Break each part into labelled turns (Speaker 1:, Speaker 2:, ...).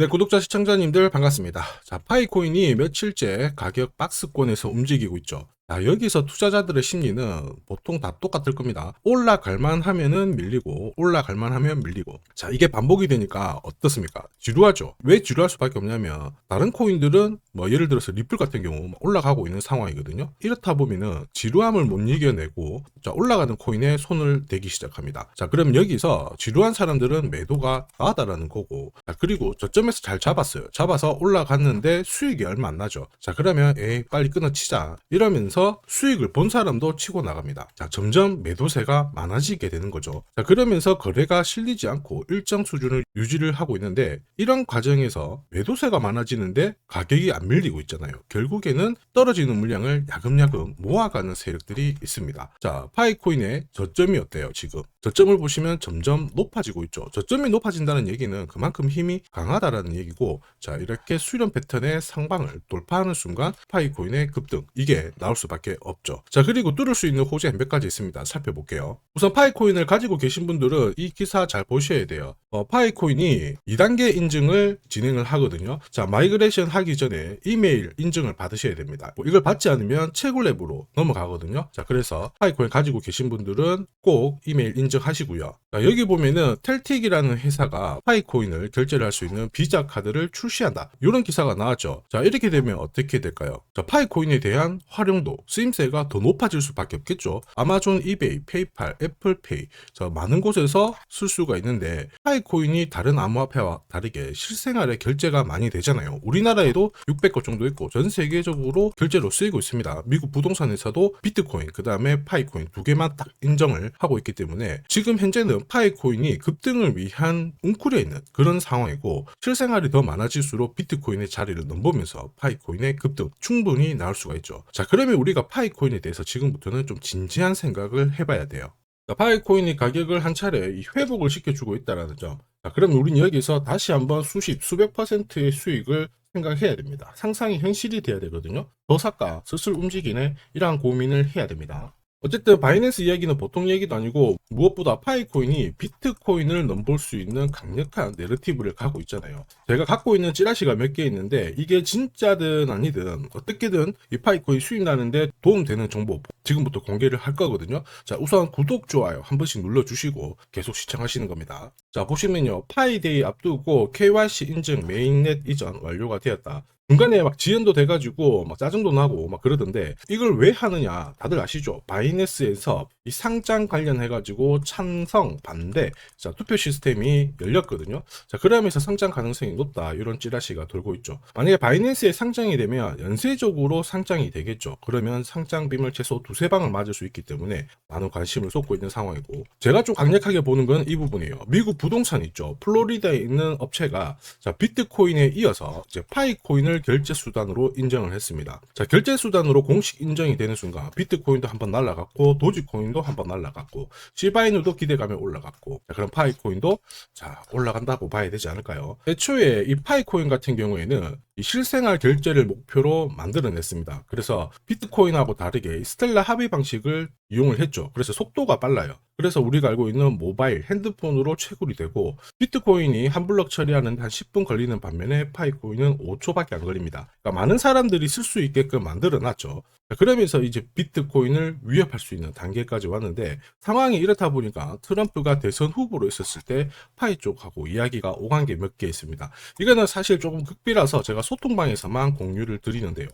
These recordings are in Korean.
Speaker 1: 네, 구독자 시청자님들 반갑습니다. 자, 파이코인이 며칠째 가격 박스권에서 움직이고 있죠. 자, 여기서 투자자들의 심리는 보통 다 똑같을 겁니다. 올라갈만 하면은 밀리고, 올라갈만 하면 밀리고. 자, 이게 반복이 되니까 어떻습니까? 지루하죠? 왜 지루할 수밖에 없냐면, 다른 코인들은 뭐 예를 들어서 리플 같은 경우 막 올라가고 있는 상황이거든요. 이렇다 보면은 지루함을 못 이겨내고, 자, 올라가는 코인에 손을 대기 시작합니다. 자, 그럼 여기서 지루한 사람들은 매도가 나다라는 거고, 자, 그리고 저점에서 잘 잡았어요. 잡아서 올라갔는데 수익이 얼마 안 나죠. 자, 그러면 에이, 빨리 끊어치자. 이러면서 수익을 본 사람도 치고 나갑니다. 자, 점점 매도세가 많아지게 되는 거죠. 자, 그러면서 거래가 실리지 않고 일정 수준을 유지를 하고 있는데 이런 과정에서 매도세가 많아지는데 가격이 안 밀리고 있잖아요. 결국에는 떨어지는 물량을 야금야금 모아가는 세력들이 있습니다. 자, 파이코인의 저점이 어때요, 지금? 저점을 보시면 점점 높아지고 있죠. 저점이 높아진다는 얘기는 그만큼 힘이 강하다라는 얘기고, 자, 이렇게 수렴 패턴의 상방을 돌파하는 순간 파이코인의 급등, 이게 나올 수 밖에 없죠. 자, 그리고 뚫을 수 있는 호재 몇 가지 있습니다. 살펴볼게요. 우선 파이코인을 가지고 계신 분들은 이 기사 잘 보셔야 돼요. 어, 파이코인이 2단계 인증을 진행을 하거든요. 자, 마이그레이션 하기 전에 이메일 인증을 받으셔야 됩니다. 뭐 이걸 받지 않으면 채굴랩으로 넘어가거든요. 자, 그래서 파이코인 가지고 계신 분들은 꼭 이메일 인증하시고요. 자, 여기 보면은 텔틱이라는 회사가 파이코인을 결제를 할 수 있는 비자 카드를 출시한다. 이런 기사가 나왔죠. 자, 이렇게 되면 어떻게 될까요? 자, 파이코인에 대한 활용도, 쓰임새가 더 높아질 수밖에 없겠죠. 아마존, 이베이, 페이팔, 애플페이, 자, 많은 곳에서 쓸 수가 있는데 파이 코인이 다른 암호화폐와 다르게 실생활에 결제가 많이 되잖아요. 우리나라에도 600거 정도 있고 전 세계적으로 결제로 쓰이고 있습니다. 미국 부동산 회사도 비트코인, 그 다음에 파이코인 두 개만 딱 인정을 하고 있기 때문에 지금 현재는 파이코인이 급등을 위한 웅크려 있는 그런 상황이고 실생활이 더 많아질수록 비트코인의 자리를 넘보면서 파이코인의 급등 충분히 나올 수가 있죠. 자, 그러면 우리가 파이코인에 대해서 지금부터는 좀 진지한 생각을 해봐야 돼요. 자, 파이코인이 가격을 한 차례 이 회복을 시켜주고 있다는 점. 자, 그럼 우리는 여기서 다시 한번 수십, 수백 퍼센트의 수익을 생각해야 됩니다. 상상이 현실이 돼야 되거든요. 더 살까, 슬슬 움직이네, 이러한 고민을 해야 됩니다. 어쨌든 바이낸스 이야기는 보통 얘기도 아니고 무엇보다 파이코인이 비트코인을 넘볼 수 있는 강력한 내러티브를 갖고 있잖아요. 제가 갖고 있는 찌라시가 몇 개 있는데 이게 진짜든 아니든 어떻게든 이 파이코인 수익 나는데 도움되는 정보 지금부터 공개를 할 거거든요. 자 우선 구독, 좋아요 한 번씩 눌러주시고 계속 시청하시는 겁니다. 자 보시면요 파이데이 앞두고 KYC 인증 메인넷 이전 완료가 되었다. 중간에 막 지연도 돼가지고 막 짜증도 나고 막 그러던데 이걸 왜 하느냐 다들 아시죠? 바이내스에서 이 상장 관련해가지고 찬성 반대 자 투표 시스템이 열렸거든요. 자 그러면서 상장 가능성이 높다 이런 찌라시가 돌고 있죠. 만약에 바이낸스에 상장이 되면 연쇄적으로 상장이 되겠죠. 그러면 상장 비밀 최소 두세 방을 맞을 수 있기 때문에 많은 관심을 쏟고 있는 상황이고 제가 좀 강력하게 보는 건 이 부분이에요. 미국 부동산 있죠. 플로리다에 있는 업체가 자 비트코인에 이어서 이제 파이코인을 결제 수단으로 인정을 했습니다. 자, 결제 수단으로 공식 인정이 되는 순간 비트코인도 한번 날라갔고 도지코인도 한번 날라갔고 시바이누도 기대감에 올라갔고 자, 그럼 파이코인도 자, 올라간다고 봐야 되지 않을까요? 애초에 이 파이코인 같은 경우에는 이 실생활 결제를 목표로 만들어냈습니다. 그래서 비트코인하고 다르게 스텔라 합의 방식을 이용을 했죠. 그래서 속도가 빨라요. 그래서 우리가 알고 있는 모바일, 핸드폰으로 채굴이 되고 비트코인이 한 블럭 처리하는데 한 10분 걸리는 반면에 파이코인은 5초밖에 안 걸립니다. 그러니까 많은 사람들이 쓸 수 있게끔 만들어 놨죠. 그러면서 이제 비트코인을 위협할 수 있는 단계까지 왔는데 상황이 이렇다 보니까 트럼프가 대선 후보로 있었을 때 파이 쪽하고 이야기가 오간 게 몇 개 있습니다. 이거는 사실 조금 극비라서 제가 소통방에서만 공유를 드리는데요.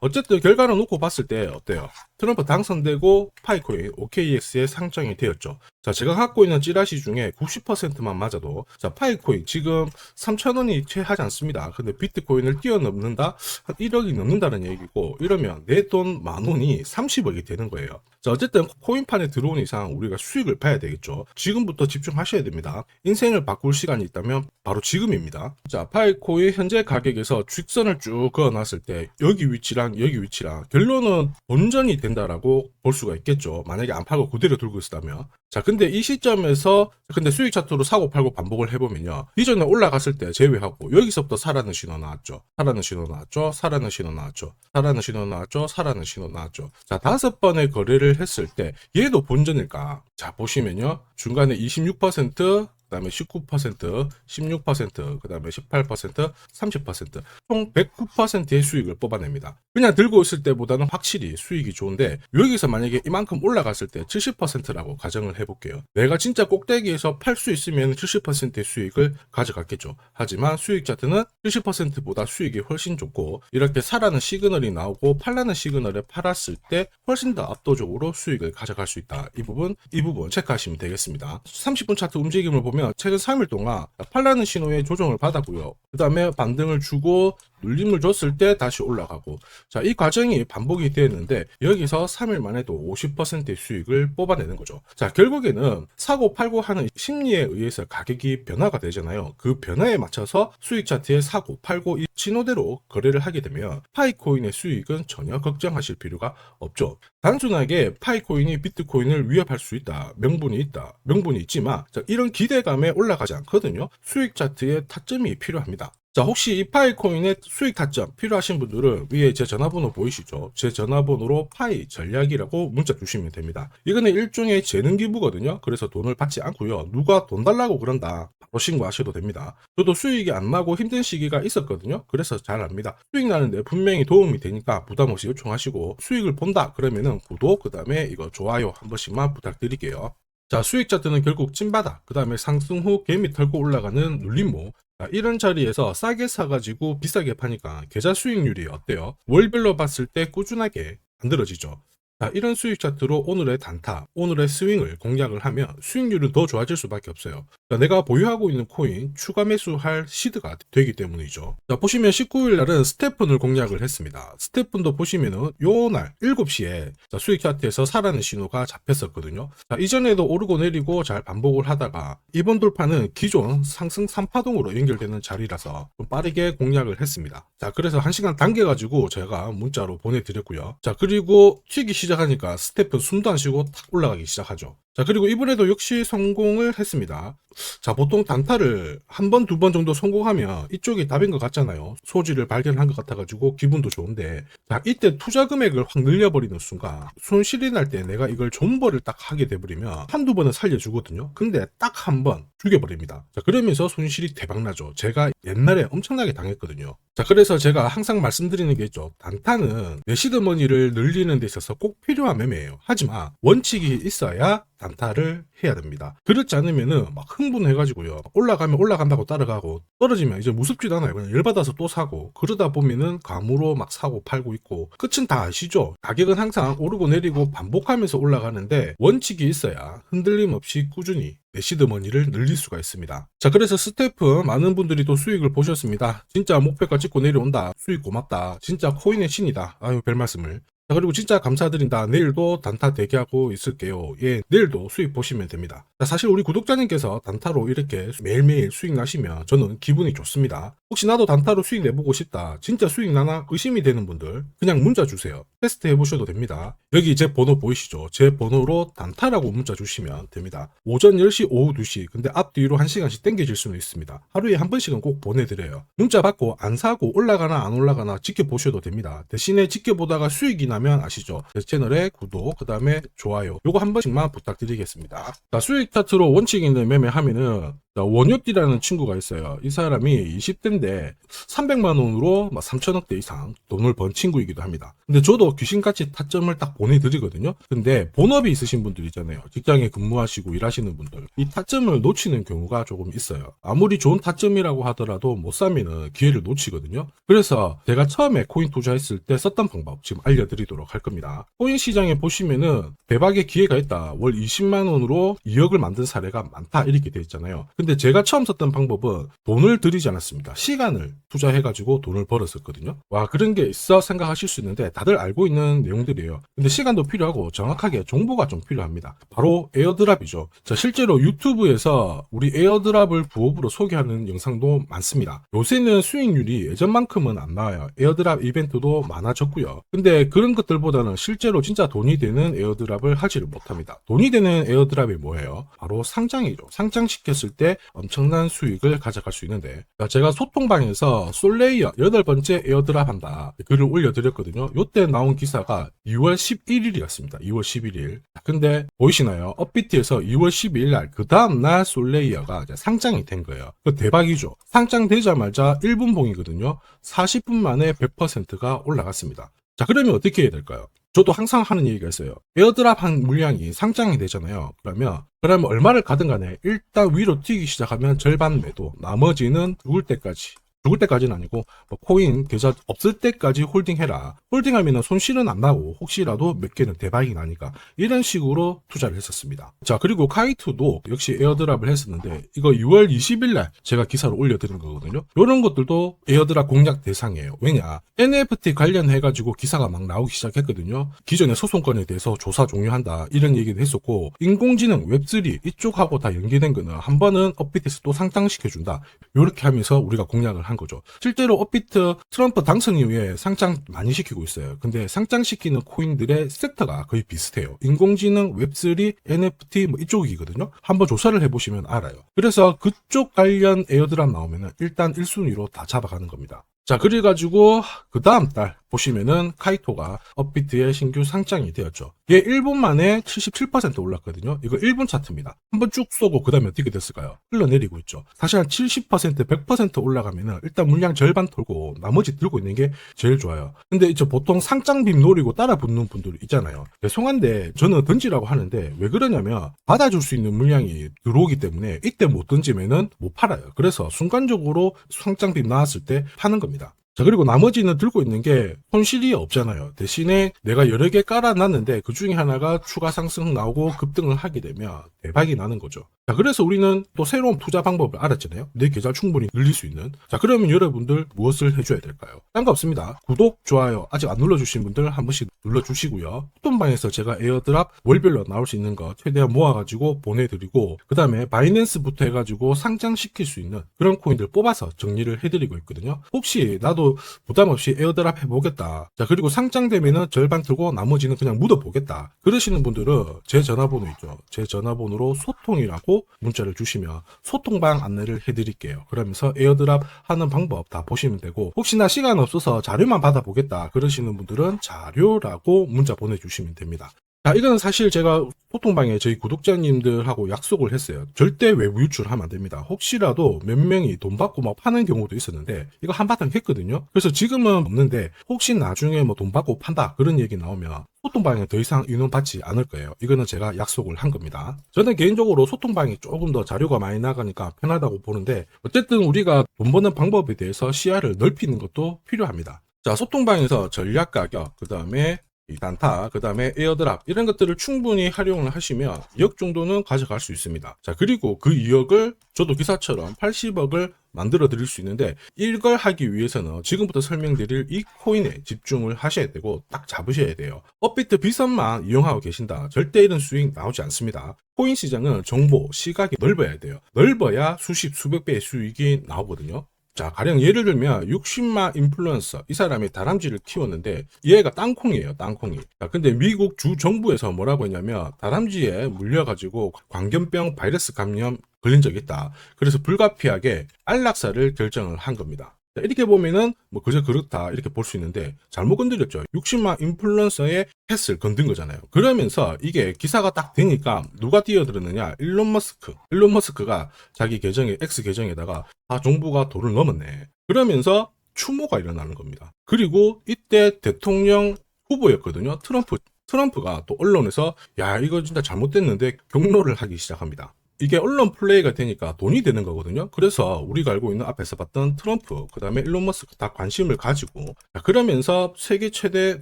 Speaker 1: 어쨌든 결과를 놓고 봤을 때 어때요? 트럼프 당선되고 파이코인 OKX에 상장이 되었죠. 자, 제가 갖고 있는 찌라시 중에 90%만 맞아도 자, 파이코인 지금 3,000원이 채 하지 않습니다. 근데 비트코인을 뛰어넘는다? 한 1억이 넘는다는 얘기고 이러면 내 돈 만 원이 30억이 되는 거예요. 자, 어쨌든 코인판에 들어온 이상 우리가 수익을 봐야 되겠죠. 지금부터 집중하셔야 됩니다. 인생을 바꿀 시간이 있다면 바로 지금입니다. 자, 파이코의 현재 가격에서 직선을 쭉 그어놨을 때 여기 위치랑 여기 위치랑 결론은 본전이 된다라고 볼 수가 있겠죠. 만약에 안 팔고 그대로 들고 있었다면. 자, 근데 이 시점에서 근데 수익 차트로 사고 팔고 반복을 해보면요. 이전에 올라갔을 때 제외하고 여기서부터 사라는 신호 나왔죠. 사라는 신호 나왔죠. 사라는 신호 나왔죠. 사라는 신호 나왔죠. 사라는 신호 나왔죠. 자, 다섯 번의 거래를 했을 때 얘도 본전일까? 자, 보시면요. 중간에 26% 그다음에 19%, 16%, 그다음에 18%, 30%, 총 109%의 수익을 뽑아냅니다. 그냥 들고 있을 때보다는 확실히 수익이 좋은데 여기서 만약에 이만큼 올라갔을 때 70%라고 가정을 해볼게요. 내가 진짜 꼭대기에서 팔 수 있으면 70%의 수익을 가져갔겠죠. 하지만 수익 차트는 70%보다 수익이 훨씬 좋고 이렇게 사라는 시그널이 나오고 팔라는 시그널을 팔았을 때 훨씬 더 압도적으로 수익을 가져갈 수 있다. 이 부분 이 부분 체크하시면 되겠습니다. 30분 차트 움직임을 보면 최근 3일 동안 팔라는 신호에 조정을 받았고요. 그 다음에 반등을 주고 눌림을 줬을 때 다시 올라가고. 자 이 과정이 반복이 되었는데 여기서 3일만 해도 50%의 수익을 뽑아내는 거죠. 자 결국에는 사고 팔고 하는 심리에 의해서 가격이 변화가 되잖아요. 그 변화에 맞춰서 수익 차트에 사고 팔고 이 신호대로 거래를 하게 되면 파이코인의 수익은 전혀 걱정하실 필요가 없죠. 단순하게 파이코인이 비트코인을 위협할 수 있다. 명분이 있다. 명분이 있지만 자, 이런 기대감 에 올라가지 않거든요 수익 차트에 타점이 필요합니다 자, 혹시 이 파이코인의 수익 타점 필요하신 분들은 위에 제 전화번호 보이시죠? 제 전화번호로 파이 전략이라고 문자 주시면 됩니다. 이거는 일종의 재능 기부거든요. 그래서 돈을 받지 않고요. 누가 돈 달라고 그런다. 바로 신고하셔도 됩니다. 저도 수익이 안 나고 힘든 시기가 있었거든요. 그래서 잘 압니다. 수익 나는데 분명히 도움이 되니까 부담 없이 요청하시고 수익을 본다 그러면은 구독 그 다음에 이거 좋아요 한 번씩만 부탁드릴게요. 자, 수익 차트는 결국 찐바닥, 그 다음에 상승 후 개미 털고 올라가는 눌림목, 자, 이런 자리에서 싸게 사가지고 비싸게 파니까 계좌 수익률이 어때요? 월별로 봤을 때 꾸준하게 만들어지죠. 자, 이런 수익 차트로 오늘의 단타, 오늘의 스윙을 공략을 하면 수익률은 더 좋아질 수밖에 없어요. 자, 내가 보유하고 있는 코인 추가 매수할 시드가 되기 때문이죠. 자, 보시면 19일 날은 스테픈을 공략을 했습니다. 스테픈도 보시면은 요날 7시에 자, 수익 차트에서 사라는 신호가 잡혔었거든요. 자, 이전에도 오르고 내리고 잘 반복을 하다가 이번 돌파는 기존 상승 3파동으로 연결되는 자리라서 좀 빠르게 공략을 했습니다. 자, 그래서 1시간 당겨가지고 제가 문자로 보내드렸고요. 자, 그리고 튀기 시작 하니까 스테픈 숨도 안 쉬고 탁 올라가기 시작하죠. 자, 그리고 이번에도 역시 성공을 했습니다. 자, 보통 단타를 한 번, 두 번 정도 성공하면 이쪽이 답인 것 같잖아요. 소지를 발견한 것 같아가지고 기분도 좋은데, 자, 이때 투자 금액을 확 늘려버리는 순간, 손실이 날 때 내가 이걸 존버를 딱 하게 돼버리면 한두 번은 살려주거든요. 근데 딱 한 번 죽여버립니다. 자, 그러면서 손실이 대박나죠. 제가 옛날에 엄청나게 당했거든요. 자, 그래서 제가 항상 말씀드리는 게 있죠. 단타는 내 시드머니를 늘리는 데 있어서 꼭 필요한 매매예요. 하지만 원칙이 있어야 단타를 해야 됩니다. 그렇지 않으면은 막 흥분해가지고요. 올라가면 올라간다고 따라가고 떨어지면 이제 무섭지도 않아요. 그냥 열받아서 또 사고 그러다 보면은 감으로 막 사고 팔고 있고 끝은 다 아시죠? 가격은 항상 오르고 내리고 반복하면서 올라가는데 원칙이 있어야 흔들림 없이 꾸준히 내 시드머니를 늘릴 수가 있습니다. 자, 그래서 스태프 많은 분들이 또 수익을 보셨습니다. 진짜 목표가 찍고 내려온다. 수익 고맙다. 진짜 코인의 신이다. 아유, 별 말씀을. 자, 그리고 진짜 감사드린다. 내일도 단타 대기하고 있을게요. 예, 내일도 수익 보시면 됩니다. 자, 사실 우리 구독자님께서 단타로 이렇게 매일매일 수익 나시면 저는 기분이 좋습니다. 혹시 나도 단타로 수익 내보고 싶다. 진짜 수익 나나 의심이 되는 분들 그냥 문자 주세요. 테스트 해보셔도 됩니다. 여기 제 번호 보이시죠? 제 번호로 단타라고 문자 주시면 됩니다. 오전 10시, 오후 2시. 근데 앞뒤로 1시간씩 땡겨질 수는 있습니다. 하루에 한 번씩은 꼭 보내드려요. 문자 받고 안 사고 올라가나 안 올라가나 지켜보셔도 됩니다. 대신에 지켜보다가 수익이 나면 아시죠? 제 채널에 구독, 그 다음에 좋아요. 요거 한 번씩만 부탁드리겠습니다. 자, 수익 차트로 원칙 있는 매매 하면은 자, 원효띠라는 친구가 있어요. 이 사람이 20대인데 300만 원으로 3천억대 이상 돈을 번 친구이기도 합니다. 근데 저도 귀신같이 타점을 딱 보내드리거든요. 근데 본업이 있으신 분들 있잖아요. 직장에 근무하시고 일하시는 분들. 이 타점을 놓치는 경우가 조금 있어요. 아무리 좋은 타점이라고 하더라도 못 사면은 기회를 놓치거든요. 그래서 제가 처음에 코인 투자했을 때 썼던 방법 지금 알려드리도록 할 겁니다. 코인 시장에 보시면은 대박의 기회가 있다. 월 20만 원으로 2억을 만든 사례가 많다. 이렇게 돼 있잖아요. 근데 제가 처음 썼던 방법은 돈을 들이지 않았습니다. 시간을 투자해가지고 돈을 벌었었거든요. 와, 그런 게 있어 생각하실 수 있는데 다들 알고 있는 내용들이에요. 근데 시간도 필요하고 정확하게 정보가 좀 필요합니다. 바로 에어드랍이죠. 자, 실제로 유튜브에서 우리 에어드랍을 부업으로 소개하는 영상도 많습니다. 요새는 수익률이 예전만큼은 안 나와요. 에어드랍 이벤트도 많아졌고요. 근데 그런 것들보다는 실제로 진짜 돈이 되는 에어드랍을 하지를 못합니다. 돈이 되는 에어드랍이 뭐예요? 바로 상장이죠. 상장시켰을 때때 엄청난 수익을 가져갈 수 있는데 자, 제가 소통방에서 솔레이어 여덟 번째 에어드랍 한다 글을 올려드렸거든요. 요때 나온 기사가 2월 11일이었습니다. 2월 11일. 근데 보이시나요? 업비트에서 2월 12일 날 그 다음날 솔레이어가 상장이 된 거예요. 그 대박이죠. 상장되자마자 1분 봉이거든요. 40분 만에 100%가 올라갔습니다. 자 그러면 어떻게 해야 될까요? 저도 항상 하는 얘기가 있어요. 에어드랍 한 물량이 상장이 되잖아요. 그러면 그러면 얼마를 가든 간에 일단 위로 튀기 시작하면 절반 매도, 나머지는 죽을 때까지 죽을 때까지는 아니고 뭐 코인 계좌 없을 때까지 홀딩해라. 홀딩하면 손실은 안 나고 혹시라도 몇 개는 대박이 나니까 이런 식으로 투자를 했었습니다. 자 그리고 카이투도 역시 에어드랍을 했었는데 이거 6월 20일 날 제가 기사를 올려드린 거거든요. 이런 것들도 에어드랍 공략 대상이에요. 왜냐 NFT 관련해 가지고 기사가 막 나오기 시작했거든요. 기존의 소송권에 대해서 조사 종료한다 이런 얘기도 했었고 인공지능 웹3 이쪽하고 다 연계된 거는 한 번은 업비트에서 또 상장시켜준다. 이렇게 하면서 우리가 공략을 한 거죠. 실제로 업비트 트럼프 당선 이후에 상장 많이 시키고 있어요. 근데 상장시키는 코인들의 섹터가 거의 비슷해요. 인공지능, 웹3, NFT 뭐 이쪽이거든요. 한번 조사를 해보시면 알아요. 그래서 그쪽 관련 에어드랍 나오면은 일단 1순위로 다 잡아가는 겁니다. 자, 그래가지고, 그 다음 달, 보시면은, 카이토가 업비트의 신규 상장이 되었죠. 얘 1분 만에 77% 올랐거든요. 이거 1분 차트입니다. 한번 쭉 쏘고, 그 다음에 어떻게 됐을까요? 흘러내리고 있죠. 사실 한 70%, 100% 올라가면은, 일단 물량 절반 돌고, 나머지 들고 있는 게 제일 좋아요. 근데 이제 보통 상장빔 노리고 따라 붙는 분들 있잖아요. 죄송한데, 저는 던지라고 하는데, 왜 그러냐면, 받아줄 수 있는 물량이 들어오기 때문에, 이때 못 던지면은 못 팔아요. 그래서 순간적으로 상장빔 나왔을 때 파는 겁니다. 자, 그리고 나머지는 들고 있는 게 손실이 없잖아요. 대신에 내가 여러 개 깔아놨는데 그 중에 하나가 추가 상승 나오고 급등을 하게 되면 대박이 나는 거죠. 자, 그래서 우리는 또 새로운 투자 방법을 알았잖아요. 내 계좌 충분히 늘릴 수 있는. 자, 그러면 여러분들 무엇을 해줘야 될까요? 딴거 없습니다. 구독, 좋아요, 아직 안 눌러주신 분들 한 번씩 눌러주시고요. 푸톤방에서 제가 에어드랍 월별로 나올 수 있는 거 최대한 모아가지고 보내드리고, 그 다음에 바이낸스부터 해가지고 상장시킬 수 있는 그런 코인들 뽑아서 정리를 해드리고 있거든요. 혹시 나도 부담 없이 에어드랍 해보겠다. 자, 그리고 상장되면은 절반 들고 나머지는 그냥 묻어보겠다. 그러시는 분들은 제 전화번호 있죠. 제 전화번호로 소통이라고 문자를 주시면 소통방 안내를 해드릴게요. 그러면서 에어드랍 하는 방법 다 보시면 되고 혹시나 시간 없어서 자료만 받아보겠다 그러시는 분들은 자료라고 문자 보내주시면 됩니다. 자, 이거는 사실 제가 소통방에 저희 구독자님들하고 약속을 했어요. 절대 외부 유출하면 안 됩니다. 혹시라도 몇 명이 돈 받고 막 파는 경우도 있었는데 이거 한바탕 했거든요. 그래서 지금은 없는데 혹시 나중에 뭐 돈 받고 판다 그런 얘기 나오면 소통방에 더 이상 인원 받지 않을 거예요. 이거는 제가 약속을 한 겁니다. 저는 개인적으로 소통방이 조금 더 자료가 많이 나가니까 편하다고 보는데 어쨌든 우리가 돈 버는 방법에 대해서 시야를 넓히는 것도 필요합니다. 자, 소통방에서 전략 가격, 그 다음에 이 단타, 그 다음에 에어드랍 이런 것들을 충분히 활용을 하시면 2억 정도는 가져갈 수 있습니다. 자 그리고 그 2억을 저도 기사처럼 80억을 만들어 드릴 수 있는데 이걸 하기 위해서는 지금부터 설명드릴 이 코인에 집중을 하셔야 되고 딱 잡으셔야 돼요. 업비트 비선만 이용하고 계신다. 절대 이런 수익 나오지 않습니다. 코인 시장은 정보, 시각이 넓어야 돼요. 넓어야 수십, 수백 배의 수익이 나오거든요. 자, 가령 예를 들면 60만 인플루언서 이 사람이 다람쥐를 키웠는데 얘가 땅콩이에요, 땅콩이. 자, 근데 미국 주 정부에서 뭐라고 했냐면 다람쥐에 물려가지고 광견병 바이러스 감염 걸린 적이 있다. 그래서 불가피하게 안락사를 결정을 한 겁니다. 자, 이렇게 보면은 뭐 그저 그렇다 이렇게 볼 수 있는데 잘못 건드렸죠. 60만 인플루언서의 펫을 건든 거잖아요. 그러면서 이게 기사가 딱 되니까 누가 뛰어들었느냐? 일론 머스크. 일론 머스크가 자기 계정에 X 계정에다가 아 정부가 도를 넘었네. 그러면서 추모가 일어나는 겁니다. 그리고 이때 대통령 후보였거든요. 트럼프. 트럼프가 또 언론에서 야 이거 진짜 잘못됐는데 경로를 하기 시작합니다. 이게 언론 플레이가 되니까 돈이 되는 거거든요. 그래서 우리가 알고 있는 앞에서 봤던 트럼프, 그 다음에 일론 머스크 다 관심을 가지고 자, 그러면서 세계 최대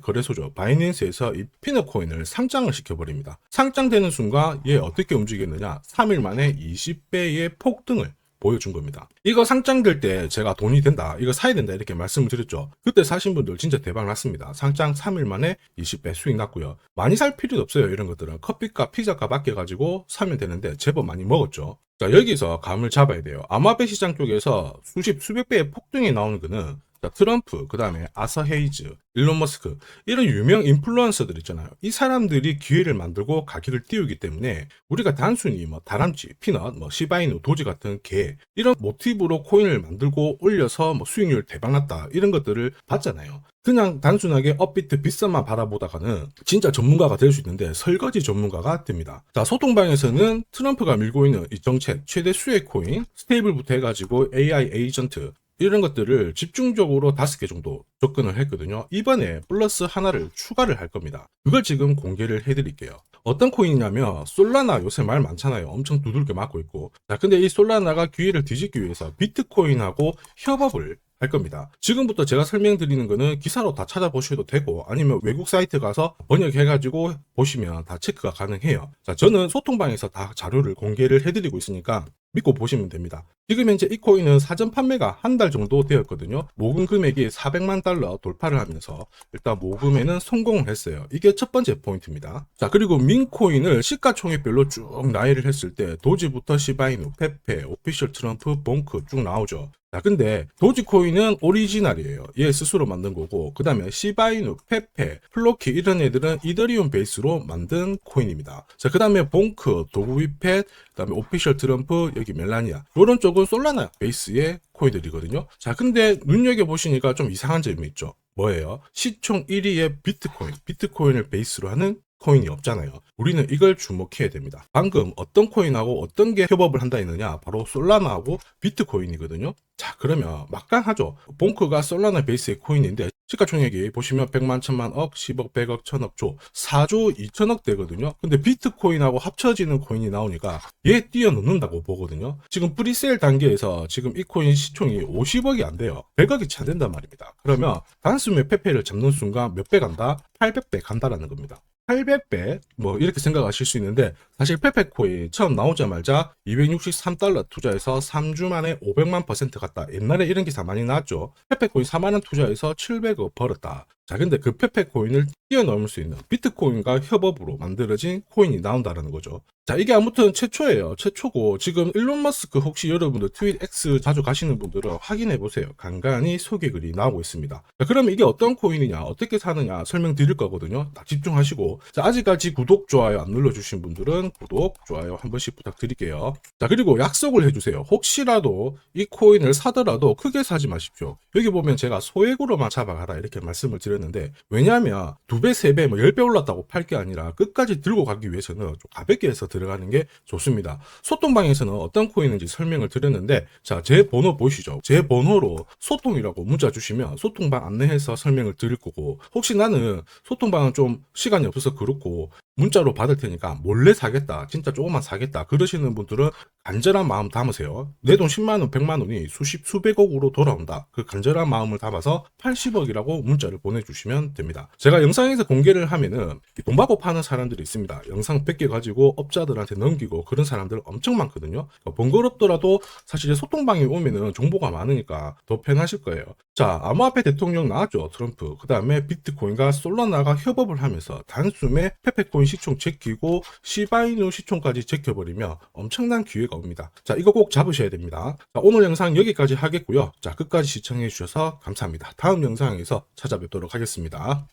Speaker 1: 거래소죠. 바이낸스에서 이 피너코인을 상장을 시켜버립니다. 상장되는 순간 얘 어떻게 움직였느냐? 3일 만에 20배의 폭등을 보여준 겁니다. 이거 상장될 때 제가 돈이 된다, 이거 사야 된다 이렇게 말씀을 드렸죠. 그때 사신 분들 진짜 대박 났습니다. 상장 3일 만에 20배 수익 났고요. 많이 살 필요도 없어요. 이런 것들은 커피값, 피자값 아껴가지고 사면 되는데 제법 많이 먹었죠. 자 여기서 감을 잡아야 돼요. 아마베 시장 쪽에서 수십 수백 배의 폭등이 나오는 거는 자, 트럼프, 그 다음에 아서 헤이즈, 일론 머스크 이런 유명 인플루언서들 있잖아요. 이 사람들이 기회를 만들고 가격을 띄우기 때문에 우리가 단순히 뭐 다람쥐, 피넛, 뭐 시바이누, 도지 같은 개 이런 모티브로 코인을 만들고 올려서 뭐 수익률 대박났다 이런 것들을 봤잖아요. 그냥 단순하게 업비트 비싼만 바라보다가는 진짜 전문가가 될 수 있는데 설거지 전문가가 됩니다. 자, 소통방에서는 트럼프가 밀고 있는 이 정책 최대 수혜 코인 스테이블부터 해가지고 AI 에이전트 이런 것들을 집중적으로 다섯 개 정도 접근을 했거든요. 이번에 플러스 하나를 추가를 할 겁니다. 그걸 지금 공개를 해드릴게요. 어떤 코인이냐면 솔라나 요새 말 많잖아요. 엄청 두들겨 맞고 있고. 자, 근데 이 솔라나가 기회를 뒤집기 위해서 비트코인하고 협업을 할 겁니다. 지금부터 제가 설명드리는 거는 기사로 다 찾아보셔도 되고 아니면 외국 사이트 가서 번역해가지고 보시면 다 체크가 가능해요. 자, 저는 소통방에서 다 자료를 공개를 해드리고 있으니까 믿고 보시면 됩니다. 지금 현재 이 코인은 사전 판매가 한 달 정도 되었거든요. 모금 금액이 400만 달러 돌파를 하면서 일단 모금에는 성공을 했어요. 이게 첫 번째 포인트입니다. 자, 그리고 민코인을 시가총액별로 쭉 나열을 했을 때 도지부터 시바이누, 페페, 오피셜 트럼프, 봉크 쭉 나오죠. 자, 근데 도지코인은 오리지널이에요. 얘 스스로 만든 거고, 그 다음에 시바이누, 페페, 플로키 이런 애들은 이더리움 베이스로 만든 코인입니다. 자, 그 다음에 봉크, 도구위펫, 그 다음에 오피셜 트럼프, 여기 멜라니아. 이런 쪽은 솔라나 베이스의 코인들이거든요. 자, 근데 눈여겨보시니까 좀 이상한 점이 있죠. 뭐예요? 시총 1위의 비트코인, 비트코인을 베이스로 하는 코인이 없잖아요. 우리는 이걸 주목해야 됩니다. 방금 어떤 코인하고 어떤 게 협업을 한다 했느냐? 바로 솔라나하고 비트코인이거든요. 자, 그러면 막강하죠. 봉크가 솔라나 베이스의 코인인데 시가총액이 보시면 100만, 1000만, 억, 10억, 100억, 1000억, 조, 4조 2천억 되거든요. 근데 비트코인하고 합쳐지는 코인이 나오니까 얘 뛰어넘는다고 보거든요. 지금 프리세일 단계에서 지금 이 코인 시총이 50억이 안 돼요. 100억이 채안 된단 말입니다. 그러면 단숨에 페페를 잡는 순간 몇 배 간다? 800배 간다라는 겁니다. 800배 뭐 이렇게 생각하실 수 있는데 사실 페페코인 처음 나오자마자 263달러 투자해서 3주 만에 500만 퍼센트 갔다. 옛날에 이런 기사 많이 나왔죠. 페페코인 4만 원 투자해서 700억 벌었다. 자, 근데 그 페페 코인을 뛰어넘을 수 있는 비트코인과 협업으로 만들어진 코인이 나온다는 거죠. 자, 이게 아무튼 최초예요. 최초고 지금 일론 머스크 혹시 여러분들 트윗 X 자주 가시는 분들은 확인해 보세요. 간간히 소개글이 나오고 있습니다. 자, 그러면 이게 어떤 코인이냐, 어떻게 사느냐 설명드릴 거거든요. 딱 집중하시고 자, 아직까지 구독, 좋아요 안 눌러주신 분들은 구독, 좋아요 한 번씩 부탁드릴게요. 자, 그리고 약속을 해주세요. 혹시라도 이 코인을 사더라도 크게 사지 마십시오. 여기 보면 제가 소액으로만 잡아가라 이렇게 말씀을 드렸는데 왜냐하면 두 배, 세 배, 뭐 열 배 올랐다고 팔 게 아니라 끝까지 들고 가기 위해서는 좀 가볍게 해서 들어가는 게 좋습니다. 소통방에서는 어떤 코인인지 설명을 드렸는데 자, 제 번호 보시죠. 제 번호로 소통이라고 문자 주시면 소통방 안내해서 설명을 드릴 거고 혹시 나는 소통방은 좀 시간이 없어서 그렇고 문자로 받을 테니까 몰래 사겠다. 진짜 조금만 사겠다. 그러시는 분들은 간절한 마음 담으세요. 내 돈 10만 원, 100만 원이 수십, 수백억으로 돌아온다. 그 간절한 마음을 담아서 80억이라고 문자를 보내주시면 됩니다. 제가 영상에서 공개를 하면은 돈 받고 파는 사람들이 있습니다. 영상 100개 가지고 업자들한테 넘기고 그런 사람들 엄청 많거든요. 그러니까 번거롭더라도 사실 소통방에 오면은 정보가 많으니까 더 편하실 거예요. 자, 암호화폐 대통령 나왔죠. 트럼프. 그 다음에 비트코인과 솔라나가 협업을 하면서 단숨에 페페코인 시총 제끼고 시바이누 시총까지 제껴버리면 엄청난 기회가 옵니다. 자, 이거 꼭 잡으셔야 됩니다. 자, 오늘 영상 여기까지 하겠고요. 자, 끝까지 시청해 주셔서 감사합니다. 다음 영상에서 찾아뵙도록 하겠습니다.